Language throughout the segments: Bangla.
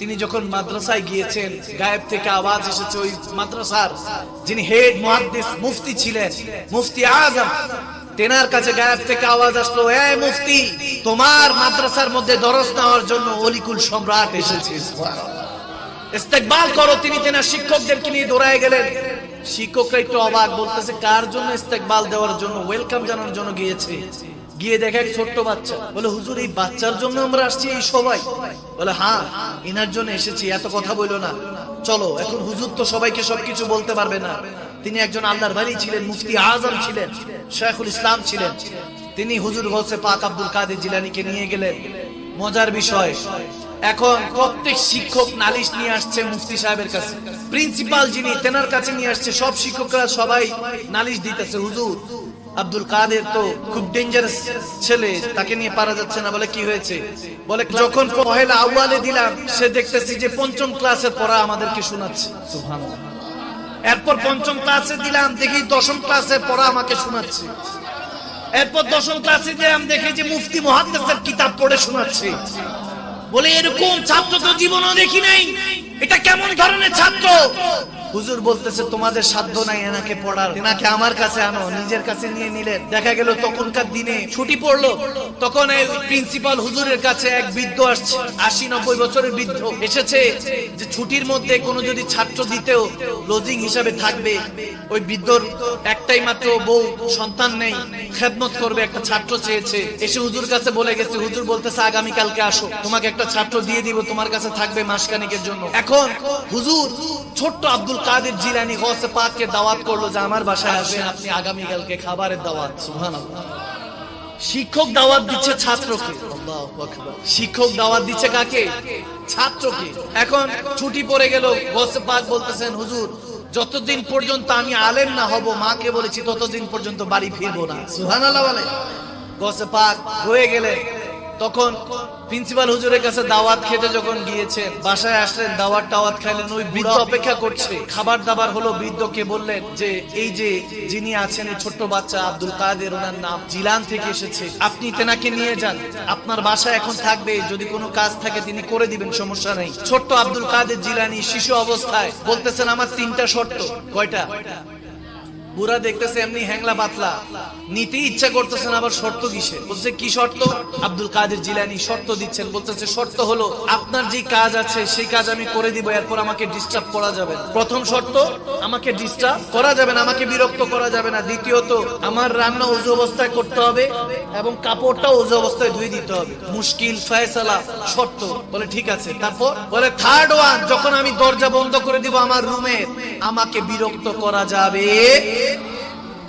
তিনি যখন মাদ্রাসায় গিয়েছেন, গায়েব থেকে আওয়াজ এসেছে ওই মাদ্রাসার। যিনি হেড মুহাদ্দিস মুফতি ছিলেন, মুফতি আজম। তেনার কাছে গায়েব থেকে আওয়াজ আসলো, এ মুফতি, তোমার মাদ্রাসার মধ্যে দরস নেওয়ার জন্য অলিকুল সম্রাট এসেছে। ইস্তেকবাল করো, তিনি তেনার শিক্ষকদেরকে নিয়ে দৌড়ায় গেলেন। শিক্ষকরা একটু অবাক বলতেছে, কার জন্য ইস্তেকবাল দেওয়ার জন্য, ওয়েলকাম জানানোর জন্য গিয়েছে? গিয়ে দেখে এক ছোট্ট বাচ্চা। বলে, হুজুর, এই বাচ্চার জন্য আমরা আসছি এই সবাই। বলে হ্যাঁ এনার জন্য এসেছি, এত কথা বইলো না। চলো, এখন হুজুর তো সবাইকে সবকিছু বলতে পারবে না। তিনি একজন আল্লাহর বাড়ি ছিলেন, মুফতি আজম ছিলেন, শেখুল ইসলাম ছিলেন। তিনি হুজুর হোসে পাক আব্দুল কাদের জিলানিকে নিয়ে গেলেন। মজার বিষয়, এখন প্রত্যেক শিক্ষক নালিশ নিয়ে আসছে মুফতি সাহেবের কাছে। প্রিন্সিপাল যিনি, তেনার কাছে নিয়ে আসছে, সব শিক্ষকরা সবাই নালিশ দিতেছে, হুজুর আব্দুল কাদের তো খুব ডেঞ্জারাস ছেলে তাকে নিয়ে পারা যাচ্ছে না বলে কি হয়েছে? বলে যখন পহেলা আউয়ালে দিলাম সে দেখতেছি যে পঞ্চম ক্লাসের পড়া আমাদেরকে শোনাচ্ছে। এরপর পঞ্চম ক্লাসে দিলাম দেখি দশম ক্লাসের পড়া আমাকে শোনাচ্ছে। এরপর দশম ক্লাসে দিলাম দেখি যে মুফতি মহাদ্দেশের কিতাব পড়ে শোনাচ্ছে। বলে এরকম ছাত্র তো জীবনও দেখি নাই। এটা কেমন ধরনের ছাত্র? হুজুর বলতেছে, তোমাদের সাধ্য নাই এনাকে পড়ার। এনাকে আমার কাছে আনো, নিজের কাছে নিয়ে নিলেন দেখা গেল তখনকার দিনে ছুটি পড়ল, তখন এই প্রিন্সিপাল হুজুরের কাছে এক বৃদ্ধ আসছে, আশি নব্বই বছরের বৃদ্ধ। এসেছে যে ছুটির মধ্যে কোনো যদি ছাত্র দিতেও লজিং হিসাবে থাকবে, ওই বৃদ্ধর একটাই মাত্র বউ, সন্তান নেই, খেদমত করবে, একটা ছাত্র চেয়েছে। এসে হুজুর কাছে বলে গেছে, হুজুর বলতেছে আগামী কালকে আসো। তোমাকে একটা ছাত্র দিয়ে দিব, তোমার কাছে থাকবে মাসখানিকের জন্য। এখন হুজুর ছোট্ট আব্দুল কাদের জিলানি গসে পাককে দাওয়াত করল যে আমার বাসায় আসবেন, আপনি আগামী কালকে খাবারের দাওয়াত, সুবহানাল্লাহ। শিক্ষক দাওয়াত দিচ্ছে ছাত্রকে। আল্লাহু আকবার। শিক্ষক দাওয়াত দিচ্ছে কাকে? ছাত্রকে। এখন ছুটি পড়ে গেল, গসে পাক বলতেছেন, হুজুর, যতদিন পর্যন্ত আমি আলেম না হব, মাকে বলেছি ততদিন পর্যন্ত বাড়ি ফিরবো না। সুবহানাল্লাহ বলে। গসে পাক হয়ে গেলে তখন প্রিন্সিপাল হুজুরের কাছে দাওয়াত খেতে যখন গিয়েছেন বাসায় আসলেন, দাওয়াত টাওয়াত খাইলেন, ওই বৃদ্ধ অপেক্ষা করছে। খাবার দাবার হলো বৃদ্ধকে বললেন যে, এই যে যিনি আছেন, এই ছোট্ট বাচ্চা আব্দুল কাদের, ওনার নাম জিলান থেকে এসেছে। আপনি তেনাকে নিয়ে যান। আপনার বাসায় এখন থাকবে। যদি কোনো কাজ থাকে, তিনি করে দিবেন, সমস্যা নেই। ছোট্ট আব্দুল কাদের জিলানি শিশু অবস্থায় বলতেছেন, আমার তিনটা শর্ত। কয়টা? বুড়া দেখতেছে এমনি হ্যাংলা পাতলা। নিতে ইচ্ছা করতেছেন আবার শর্ত কিসে বলছে, কি শর্ত? আব্দুল কাদের জিলানি শর্ত দিচ্ছেন, বলতেছে, শর্ত হলো আপনার যে কাজ আছে, সেই কাজ আমি করে দিব, এরপর আমাকে ডিস্টার্ব করা যাবে প্রথম শর্ত, আমাকে ডিস্টার্ব করা যাবে না, আমাকে বিরক্ত করা যাবে না। দ্বিতীয়ত, আমার রান্না উজু অবস্থায় করতে হবে এবং কাপড়টা উজু অবস্থায় ধুয়ে দিতে হবে। মুশকিল ফয়সালা, শর্ত। বলে, ঠিক আছে। তারপর বলে থার্ড ওয়ান যখন আমি দরজা বন্ধ করে দিব আমার রুমে, আমাকে বিরক্ত করা যাবে।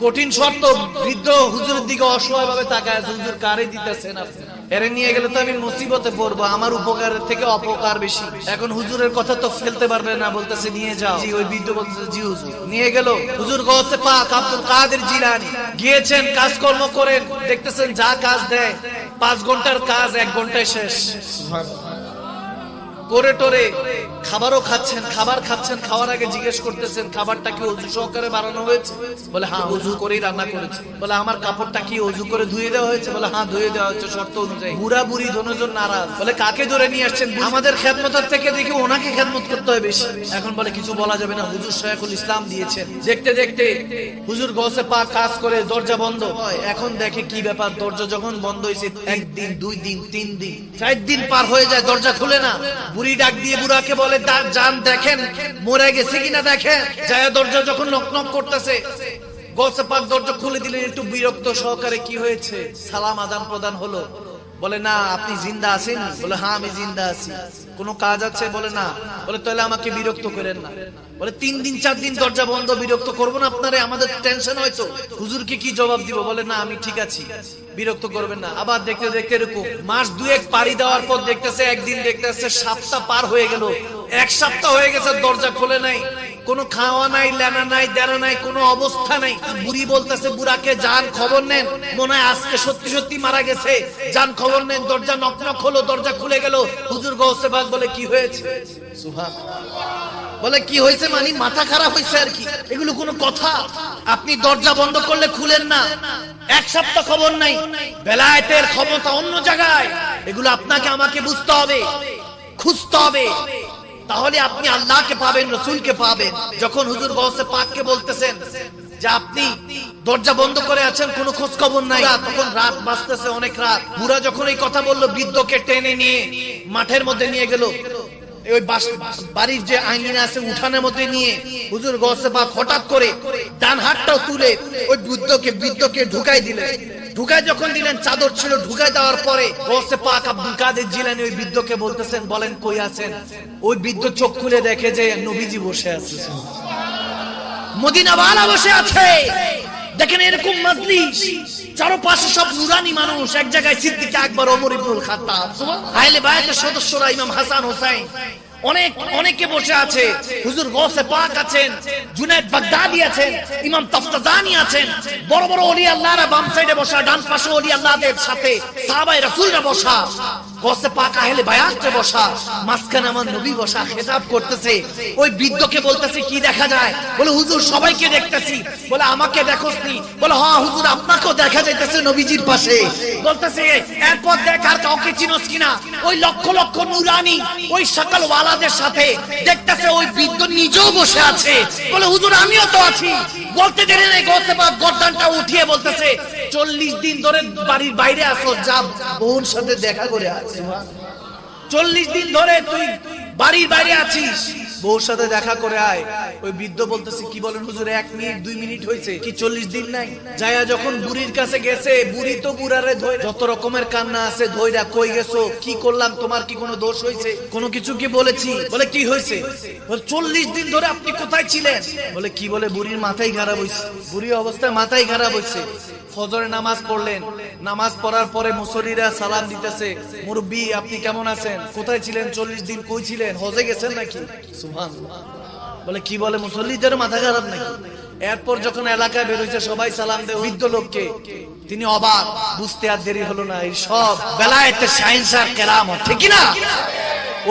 কঠিন শর্ত বৃদ্ধ হুজুরের দিকে অসহায় ভাবে তাকায় আছে, হুজুর কারে দিতেছেন আপনি? এরে নিয়ে গেলে তো আমি মুসিবতে পড়ব আমার উপকারের থেকে অপকার বেশি। এখন হুজুরের কথা তো ফেলতে পারবে না বলতেছে নিয়ে যাও। জি ওই বৃদ্ধ বলতেছে জি হুজুর। নিয়ে গেল। হুজুর গৌসে পাক আব্দুল কাদের জিলানি। গিয়েছেন কাজকর্ম করেন দেখতেছেন যা কাজ দেয় পাঁচ ঘণ্টার কাজ এক ঘন্টায় শেষ। করে টোরে খাবারও খাচ্ছেন, খাবার খাচ্ছেন, খাওয়ার আগে জিজ্ঞেস করতেছেন, খাবারটা কি অজু সহকারে বানানো হয়েছে? বলে হ্যাঁ অজু করেই রান্না করেছে। বলে, আমার কাপড়টা কি অজু করে ধুয়ে দেওয়া হয়েছে? বলে হ্যাঁ ধুয়ে দেওয়া হয়েছে, শর্ত অনুযায়ী। বুড়া বুড়ি দনোজন নারাজ। বলে, কাকে ধরে নিয়ে আসছেন? আমাদের খেদমতের থেকে দেখি ওনাকে খেদমত করতে হয় বেশি। এখন বলে, কিছু বলা যাবে না। হুজুর শায়খুল ইসলাম দিয়েছেন। দেখতে দেখতে হুজুর গসে পা কাজ করে দরজা বন্ধ হয়। এখন দেখে কি ব্যাপার, দরজা যখন বন্ধ হয়েছে, একদিন, দুই দিন, তিন দিন, চার দিন পার হয়ে যায়, দরজা খুলে না। বুড়ি ডাক দিয়ে বুড়াকে বলে তার জান দেখেন, মরে গেছে কিনা দেখেন। যায় দরজা যখন নক নক করতেছে পাক দরজা খুলে দিলেন, একটু বিরক্ত সহকারে কি হয়েছে? সালাম আদান প্রদান হলো। বলে, না, আপনি জিন্দা আছেন? বলে হ্যাঁ আমি জিন্দা আছি। কোনো কাজ আছে? বলে, না। বলে, তাহলে আমাকে বিরক্ত করেন না। বলে, তিন দিন, চার দিন দরজা বন্ধ, বিরক্ত করব না আপনারে, আমাদের টেনশন হয়তো। হুজুরকে কি জবাব দিব? বলে, না, আমি ঠিক আছি। বিরক্ত করবেন না। আবার দেখতে দেখতে এরকম, মাস দুয়েক পাড়ি দেওয়ার পর দেখতেছে, একদিন দেখতেছে, সাতটা পার হয়ে গেল। এক সপ্তাহ হয়ে গেছে, দরজা খোলে নাই। কোনো খাওয়া নাই, লেনা নাই, দেনা নাই, কোনো অবস্থা নাই। বুড়ি বলতেছে, বুড়াকে যান, খবর নেন। মনে হয় আজকে সত্যি সত্যি মারা গেছে। যান, খবর নেন, দরজা নক নক হলো, দরজা খুলে গেল। হুজুর গৌসে বাগ বলে, কি হয়েছে? বলে, কি হয়েছে মানে? মাথা খারাপ হয়েছে আর কি। এগুলো কোনো কথা? আপনি দরজা বন্ধ করলে খুলেন না। এক সপ্তাহ খবর নাই। বেলায়েতের ক্ষমতা অন্য জায়গায়। এগুলো আপনাকে, আমাকে বুঝতে হবে। খুঁজতে হবে। তাহলে আপনি আল্লাহকে পাবেন, রসুলকে পাবেন। যখন হুজুর গৌসে পাককে বলতেছেন যে আপনি দরজা বন্ধ করে আছেন, কোনো খোঁজ খবর নাই। তখন রাত বাজতেছে অনেক রাত। বুড়া যখন এই কথা বলল, বৃদ্ধকে টেনে নিয়ে মাঠের মধ্যে নিয়ে গেল। ওই বাড়ির যে আঙ্গিনা আছে, উঠানের মধ্যে নিয়ে হুজুর গৌসে পাক হঠাৎ করে ডান হাতটাও তুলে ওই বৃদ্ধকে বৃদ্ধকে ঢুকাই দিলেন ঢুকায় যখন দিলেন, চাদর ছিল, ঢুকায় দেওয়ার পরে গৌসে পাক আব্দুল কাদের জিলানি ওই বৃদ্ধকে বলতেছেন, বলেন, কই আছেন? ওই বৃদ্ধ চোখ খুলে দেখে যে নবীজি বসে আছে। মদিনাওয়ালা বসে আছে। দেখেন এরকম মজলিস, চারপাশে সব নুরানি মানুষ, এক জায়গায় সিদ্দিক আকবর ওমর ইবনুল খাত্তাব। আহলে বায়াতের সদস্যরা ইমাম হাসান হোসেন অনেক, অনেকে বসে আছে। হুজুর গৌসে পাক আছেন, জুনাইদ বাগদাদি আছেন, ইমাম তাফতাজানি আছেন। বড় বড় ওলি আল্লাহরা বাম সাইডে বসা, ডান পাশে ওলি আল্লাহদের সাথে সাহাবায়ে রাসূলরা বসা। দেখা হ্যাঁ কাউকে চিনোস কিনা। ওই লক্ষ লক্ষ নুরানি ওই সকাল ওয়ালাদের সাথে দেখতেছে, ওই বৃদ্ধ নিজেও বসে আছে। বলে, হুজুর, আমিও তো আছি। বলতে দেরি নেই গতে বা গর্দানটা উঠিয়ে বলতেছে, চল্লিশ দিন ধরে বাড়ির বাইরে আসো যা বোন সাথে দেখা করে আসো চল্লিশ দিন ধরে তুই বাড়ির বাইরে আছিস। বউর সাথে দেখা করে আয়। ওই বৃদ্ধ বলতেছে, কি বলেন হুজুর, এক মিনিট, দুই মিনিট হয়েছে। কি চল্লিশ দিন নাই? যায়া যখন বুড়ির কাছে গেছে, বুড়ি তো বুড়ারে ধরে যত রকমের কান্না আছে, ধইরা, কই গেছো? কি করলাম? তোমার কি কোনো দোষ হয়েছে? কোনো কিছু কি বলেছি? বলে কি হয়েছে? বলে, চল্লিশ দিন ধরে আপনি কোথায় ছিলেন? বলে, কি বলে? বুড়ির মাথায় খারাপ হয়েছে বুড়ি অবস্থায় মাথায় খারাপ হয়েছে ফজরে নামাজ পড়লেন। নামাজ পড়ার পরে মুসল্লিরা সালাম দিতেছে, মুরব্বী, আপনি কেমন আছেন? কোথায় ছিলেন? চল্লিশ দিন কই ছিলেন? হজে গেছেন নাকি? সুভান বলে, কি বলে, মুসল্লিদের মাথা খারাপ নাকি? এরপর যখন এলাকায় বেরোইছে সবাই সালাম দেয় বৃদ্ধ লোককে। তিনি অবাক, বুঝতে আর দেরি হলো না, এই সব বেলায়েতে সায়েন্স আর কেরামত, ঠিক না?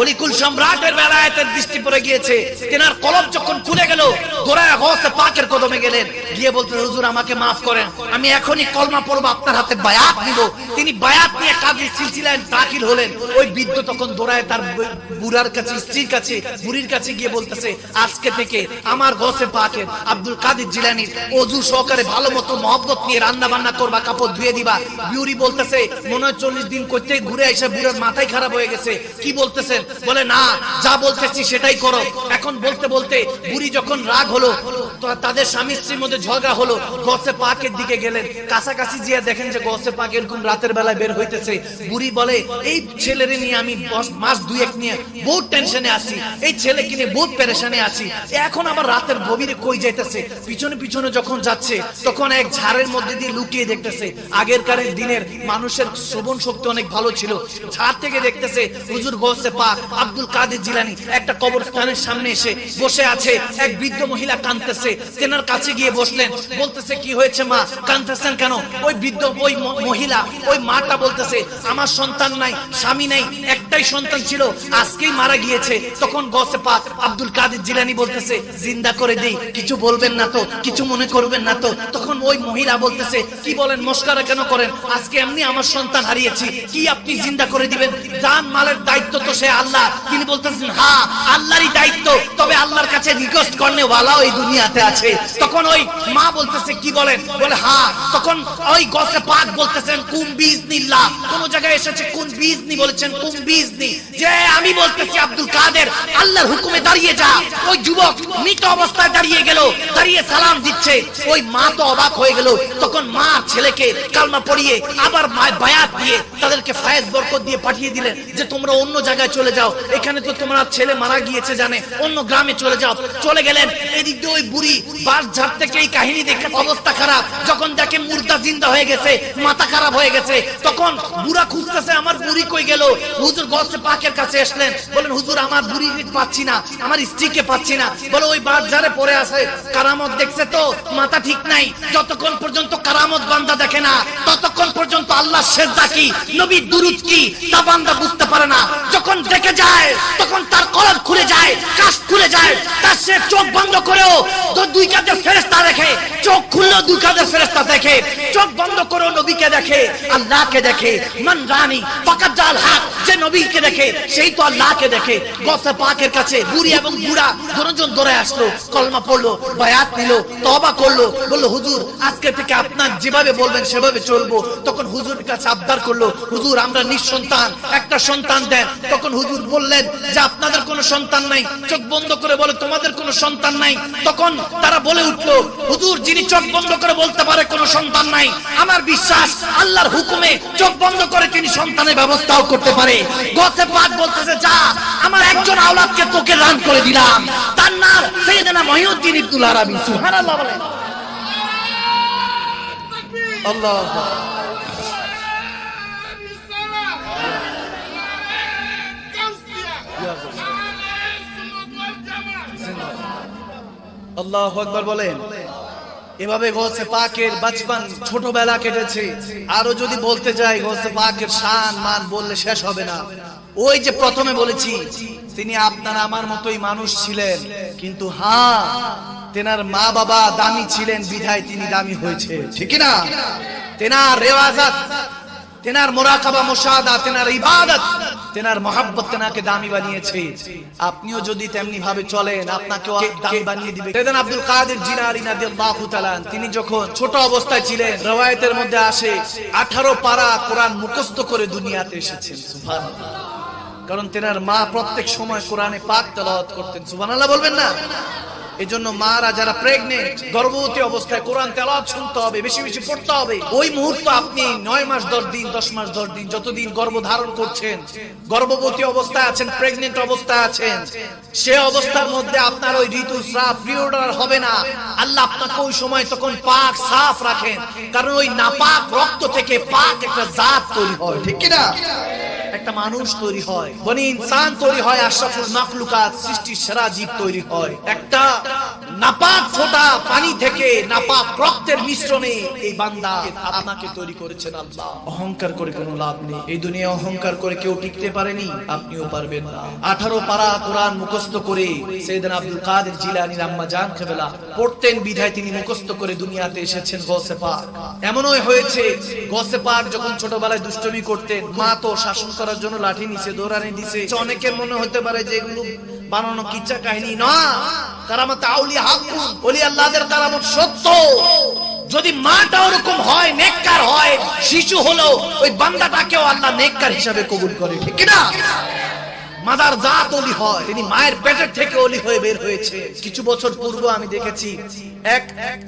অলিকুল সম্রাটের বেলায়েতের দৃষ্টি পড়ে গিয়েছে। তেনার কলম যখন খুলে গেল গোড়ায় হসে পাকের কদমে গেলেন। গিয়ে বলতে হুজুর, আমাকে মাফ করেন। আমি এখনই কলমা পড়ব, আপনার হাতে বায়াত নিব। তিনি বায়াত নিয়ে কাজী সিলসিলায় দাখিল হলেন। ওই বৃদ্ধ তখন দৌড়ায় তার বুড়ার কাছে, স্ত্রীর কাছে, বুড়ির কাছে গিয়ে বলতেছে, আজকে থেকে আমার গসে পাকের আব্দুল কাদের জিলানির অজু সহকারে ভালো মতো মহব্বত নিয়ে রান্না বান্না করবা, কাপড় ধুয়ে দিবা। বিউরি বলতেছে, মনে হয় চল্লিশ দিন করতে ঘুরে এসে বুড়ার মাথায় খারাপ হয়ে গেছে। কি বলতেছেন? বলে, না, যা বলতেছি সেটাই করো। এখন বলতে বলতে বুড়ি যখন রাগ হলো তাদের স্বামী স্ত্রীর মধ্যে ঝগড়া হলো, গসে পাকের দিকে গেলেন। কাছাকাছি গিয়ে দেখেন যে গসে পাক এরকম রাতের বেলায় বের হইতেছে। বুড়ি বলে, এই ছেলেরে নিয়ে আমি মাস দুয়েক নিয়ে বহুত টেনশনে আছি। এই ছেলে কিনে বহুত পেরেশানে আছি। এখন আবার রাতের গভীরে কই যাইতেছে? পিছনে পিছনে যখন যাচ্ছে, তখন এক ঝাড়ের মধ্যে দিয়ে লুকিয়ে দেখতেছে আগের কারের দিনের মানুষের শ্রবণ শক্তি অনেক ভালো ছিল। ঝাড় থেকে দেখতেছে, হুজুর গসে পাক আব্দুল কাদের জিলানি একটা কবরস্থানের সামনে এসে বসে আছে। এক বৃদ্ধ মহিলা কাঁদতেছে। তেনার কাছে গিয়ে বসলেন। বলতেছে, কি হয়েছে মা? কাঁদতেছেন কেন? ওই বৃদ্ধ, ওই মহিলা, ওই মাটা বলতেছে, আমার সন্তান নাই, স্বামী নাই, একটাই সন্তান ছিল, আজকেই মারা গিয়েছে। তখন গসে পাক আব্দুল কাদের জিলানি বলতেছে, জিন্দা করে দেই, কিছু বলবেন না তো, কিছু মনে করবেন না তো। তখন ওই মহিলা বলতেছে, কি বলেন, মস্কারা কেন করেন? আজকে এমনি আমার সন্তান হারিয়েছি, কি আপনি জিন্দা করে দিবেন? জান মালের দায়িত্ব তো সে আল্লাহ। তিনি বলতেছেন হ্যাঁ আল্লাহরই দায়িত্ব। তবে আল্লাহর কাছে রিকোয়েস্ট করলে ওয়ালাও এই দুনিয়াতে আছে। তখন ওই মা বলতেছে, কি বলেন? বলে হ্যাঁ তখন ওই গসে পাক বলতেছেন, কুম বীজ নিল্লা কোন জায়গায় এসেছে কোন বীজ নি বলেছেন, কুম বীজ নি যে আমি বলতেছি, আব্দুল কাদের, আল্লাহর হুকুমে দাঁড়িয়ে যা। ওই যুবক মৃত অবস্থায় দাঁড়িয়ে গেল, দাঁড়িয়ে সালাম দিচ্ছে। ওই মা তো অবাক হয়ে গেল। তখন মা ছেলেকে কালমা পড়িয়ে আবার বায়াত দিয়ে তাদেরকে ফায়েজ বরকত দিয়ে পাঠিয়ে দিলেন যে, তোমরা অন্য জায়গায় চলে যাও। এখানে তো তোমরা ছেলে মারা গিয়েছে, জানে। অন্য গ্রামে চলে যাও। চলে গেলেন। এদিক দিয়ে ওই বুড়ি বাস ঝাড় থেকে এই কাহিনী দেখে অবস্থা খারাপ। যখন দেখে মুর্দা জিন্দা হয়ে গেছে, মাথা খারাপ হয়ে গেছে, তখন বুড়া খুঁজতেছে, আমার বুড়ি কই গেল? হুজুর গসে পাকের কাছে আসলেন। বলেন, হুজুর, আমার বুড়ি পাচ্ছি না, আমার স্ত্রীকে পাচ্ছি না। বলে, ওই বাস ঝাড়ে পড়ে আছে, কারামত দেখছে তো, মাথা ঠিক নাই। যতক্ষণ পর্যন্ত কারামত বান্দা দেখে না, ততক্ষণ পর্যন্ত আল্লাহ সেজদা কি নবী দুরুদ কি, তা বান্দা বুঝতে পারে না। যখন দেখে যায়, তখন তার কলম খুলে যায়, কাশ খুলে যায়, তার সে চোখ বন্ধ করেও তো দুই কাঁধে ফেরেস্তা দেখে, চোখ খুললেও দুই কাঁধে ফেরেস্তা দেখে, চোখ বন্ধ করেও নবীকে দেখে, আল্লাহকে দেখে, মান রানী ফাকাত জাল হাক, যে নবীকে দেখে, সেই তো আল্লাহকে দেখে। গসে পাকের কাছে বুড়ি এবং বুড়া দুজন ধরে আসলো, কলমা পড়ল, বায়াত নিল তবা করল, বলল, হুজুর, আজকে থেকে আপনার যেভাবে বলবেন সেভাবে চলবো। তখন হুজুর কাছে আবদার করল, হুজুর, আমরা নিঃসন্তান, একটা সন্তান দেন। তখন হুজুর বললেন, যে আপনাদের কোনো সন্তান নাই, চোখ বন্ধ করে বলে তোমাদের কোনো সন্তান নাই। তখন তারা বলে উঠল, হুজুর, যিনি চোখ বন্ধ করে বলতে পারে কোনো সন্তান নাই, আমার বিশ্বাস আল্লাহর হুকুমে চোখ বন্ধ করে তিনি সন্তানের ব্যবস্থাও করতে পারে। গতে পাক বলতেছে যা, আমার একজন আওলাদকে তোকে দান করে দিলাম। তার নাম সৈয়দনা মহিউদ্দিন ইবনুল আরাবি, সুবহানাল্লাহ আল্লাহ আল্লাহ আকবার বলেন। এভাবে গোসে পাকের বাচপান ছোটবেলা কেটেছে। আরও যদি বলতে যাই, গোসে পাকের শান মান বললে শেষ হবে না। ওই যে প্রথমে বলেছি তিনি আপনার আমার মতোই মানুষ ছিলেন কিন্তু হ্যাঁ তেনার মা বাবা দামি ছিলেন বিধায় তিনি দামি হয়েছে। ঠিক না তেনার রেওয়াজাত তেনার মোরাকাবা মুশাহাদা তেনার ইবাদত তেনার মহাব্বত তেনাকে দামি বানিয়েছে। আপনিও যদি তেমনি ভাবে চলেন আপনাকে দামি বানিয়ে দিবে। সেদিন আব্দুল কাদের জিলানী রাদিয়াল্লাহু তাআলা তিনি যখন ছোট অবস্থায় ছিলেন রওয়ায়াতের মধ্যে আসে 18 পারা কোরআন মুখস্থ করে দুনিয়াতে এসেছেন সুবহানাল্লাহ। কারণ তেনার মা প্রত্যেক সময় কোরআনে পাক তেলাওয়াত করতেন, সুবহানাল্লাহ বলবেন না? এই জন্য মারা যারা প্রেগনেন্ট গর্ভবতী অবস্থায় কোরআন তেলাওয়াত শুনতে হবে, বেশি বেশি পড়তে হবে। ওই মুহূর্ত আপনি নয় মাস, দশ দিন, দশ মাস, দশ দিন যতদিন গর্ভ ধারণ করছেন, গর্ভবতী অবস্থায় আছেন প্রেগনেন্ট অবস্থায় আছেন, সে অবস্থার মধ্যে আপনার ওই ঋতুস্রাব প্রিয়ডার হবে না। আল্লাহ আপনাকে ওই সময় তখন পাক সাফ রাখেন, কারণ ওই নাপাক রক্ত থেকে পাক একটা জাত তৈরি হয় ঠিক কি না একটা মানুষ তৈরি হয়। বনি ইনসান তৈরি হয়, আশরাফুল মাখলুকাত সৃষ্টির সেরা জীব তৈরি হয়। একটা পড়তেন বিধায় তিনি মুখস্থ করে দুনিয়াতে এসেছেন গসে পাক। এমনই হয়েছে, গসে পাক যখন ছোটবেলায় দুষ্টমি করতেন, মা তো শাসন করার জন্য লাঠি নিচে, দৌড়ানি দিছে। অনেকের মনে হতে পারে যে বানানো কিচ্ছা কাহিনী না আউলি ওলি আল্লাহদের সত্য। যদি মাটা ওরকম হয়, নেককার হয়, শিশু হলো ওই বান্দাটাকেও আল্লাহ নেককার হিসাবে কবুল করে, ঠিক না মাদার জাত অলি হয়, তিনি মায়ের পেটের থেকে অলি হয়ে বের হয়েছে। কিছু বছর পূর্ব আমি দেখেছি, এক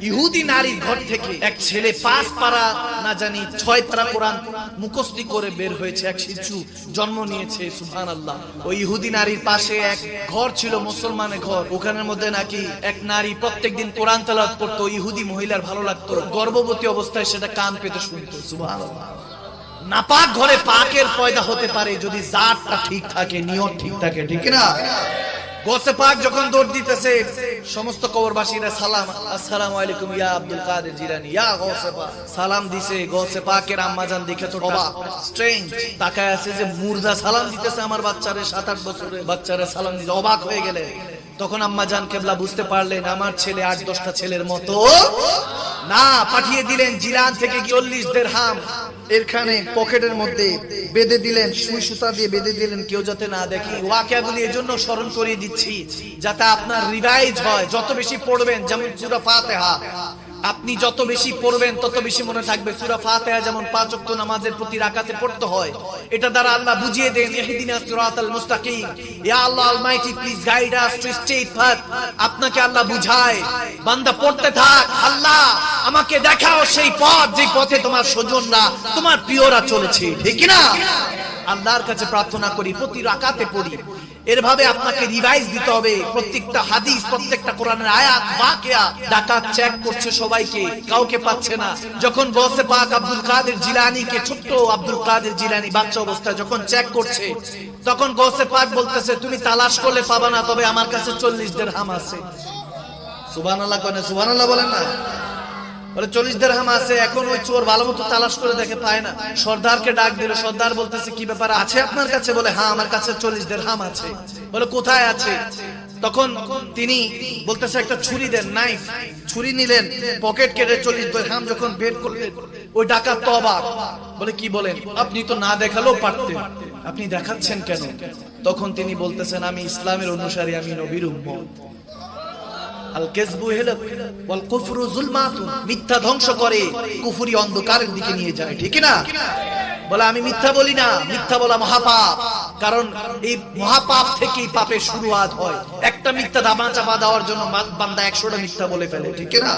ইহুদি নারীর ঘর থেকে এক ছেলে পাঁচ পারা, না জানি ছয় পারা কোরআন মুখস্থি করে বের হয়েছে, এক শিশু জন্ম নিয়েছে সুহান আল্লাহ ওই ইহুদি নারীর পাশে এক ঘর ছিল, মুসলমানের ঘর। ওখানের মধ্যে নাকি এক নারী প্রত্যেকদিন কোরআন তেলাওয়াত করতো, ইহুদি মহিলার ভালো লাগতো। গর্ভবতী অবস্থায় সেটা কান পেতে শুনতো সুবহান নাপাক ঘরে পাকের পয়দা হতে পারে, যদি জাতটা ঠিক থাকে, নিয়ত ঠিক থাকে, ঠিক না গোসে পাক যখন দৌড় দিতেছে, সমস্ত কবরবাসীরা সালাম, আসসালামু আলাইকুম ইয়া আব্দুল কাদের জিলানী, ইয়া গোসে পাক। সালাম দিছে, গোসে পাকের আম্মাজান দেখে তো অবাক। স্ট্রেঞ্জ তাকায় আছে যে মুর্দা সালাম দিতেছে আমার বাচ্চারে সাত আট বছরের বাচ্চারে সালাম দিতে অবাক হয়ে গেলে। তখন আম্মা জান কেবলা বুঝতে পারলেন, আমার ছেলে আট দশটা ছেলের মতো না, পাঠিয়ে দিলেন জিলান থেকে চল্লিশ দের হাম এখানে পকেটের মধ্যে বেঁধে দিলেন, সুই সুতা দিয়ে বেঁধে দিলেন, কেউ যাতে না দেখে। ওয়াকিয়াগুলি এর জন্য স্মরণ করিয়ে দিচ্ছি, যাতে আপনার রিভাইজ হয়। যত বেশি পড়বেন, যেমন সুরা ফাতিহা আপনি যত বেশি পড়বেন, তত বেশি মনে থাকবে। সূরা ফাতিহা যেমন পাঁচ ওয়াক্ত নামাজের প্রতি রাকাতে পড়তে হয়, এটা দ্বারা আল্লাহ বুঝিয়ে দেন ইহদিনাস সিরাতাল মুস্তাকিম। ইয়া আল্লাহ almighty please guide us to straight path আপনাকে আল্লাহ বুঝায়, বান্দা, পড়তে থাক, আল্লাহ, আমাকে দেখাও সেই পথ যে পথে তোমার স্বজনরা, তোমার প্রিয়রা চলেছে। ঠিক না আল্লাহর কাছে প্রার্থনা করি, প্রতি রাকাতে পড়ি। এর ভাবে আপনাকে রিভাইজ দিতে হবে। প্রত্যেকটা হাদিস, প্রত্যেকটা কোরআনের আয়াত বাকিয়া ডাকাত চেক করছে সবাইকে, কাউকে পাচ্ছে না। যখন বসে পাক আব্দুল কাদের জিলানীকে, ছোট্ট আব্দুল কাদের জিলানী বাচ্চা অবস্থায় যখন চেক করছে, তখন গসে পাক বলতেছে, তুমি তালাশ করলে পাবা না, তবে আমার কাছে চল্লিশ দের হাম আছে। সুবান আল্লাহ কনে সুবান আল্লাহ বলেন না। বলে, চল্লিশ দেড়হাম আছে, এখন ওই চোর ভালো মতো তালাশ করে দেখে পায় না। সর্দারকে ডাক দিল, সর্দার বলতেছে, কি ব্যাপার আছে আপনার কাছে? বলে হ্যাঁ আমার কাছে চল্লিশ দেড়হাম আছে। বলে, কোথায় আছে? তখন তিনি বলতেছে, একটা ছুরি দেন নাইফ ছুরি নিলেন পকেট কেটে চল্লিশ দেড়হাম যখন বের করলেন, ওই ডাকাত তো অবাক। বলে, কি বলেন? আপনি তো না দেখালেও পারতেন। আপনি দেখাচ্ছেন কেন? তখন তিনি বলতেছেন, আমি ইসলামের অনুসারী, আমি নবীর উম্মত। মিথ্যা ধ্বংস করে অন্ধকারের দিকে নিয়ে যায়, ঠিক না? বলে, আমি মিথ্যা বলি না, মিথ্যা বলা মহাপাপ। কারণ এই মহাপাপ থেকেই পাপের শুরুয়াত হয়। একটা মিথ্যা দামা চাপা দেওয়ার জন্য বান্দা একশোটা মিথ্যা বলে ফেলে, ঠিক না?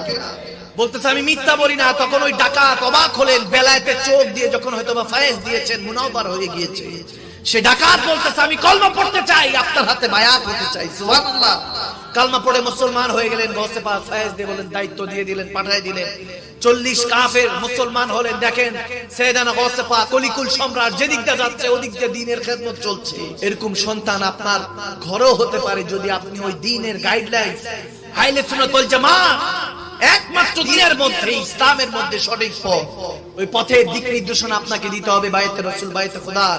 বলতেছে, আমি মিথ্যা বলি না। তখন ওই ডাকাত অবাক হলেন বেলায়েতে চোখ দিয়ে যখন হয়তো বা দিয়েছেন মুনাওবার হয়ে গিয়েছে। সে ডাকাত বলতেছে, আমি কলমা পড়তে চাই, আপনার হাতে বায়াত হতে চাই। সুবহানাল্লাহ। কালমা পড়ে মুসলমান হয়ে গেলেন গসে পা ফায়েজ দিয়ে বলেন, দায়িত্ব দিয়ে দিলেন, পাঠায় দিলেন। চল্লিশ কাফের মুসলমান হলেন, দেখেন সেদানা গসে পা, কলিকুল সম্রাট যেদিক দিয়ে যাচ্ছে, ওদিক দিয়ে দিনের খেদমত চলছে। এরকম সন্তান আপনার ঘরেও হতে পারে যদি আপনি ওই দিনের গাইডলাইন হাইলে সুন্নাতুল জামাত, একমাত্র দিনের মধ্যে, ইসলামের মধ্যে সঠিক পথ। ওই পথের দিক নির্দেশনা আপনাকে দিতে হবে বাইতে রসুল বাইতে খোদার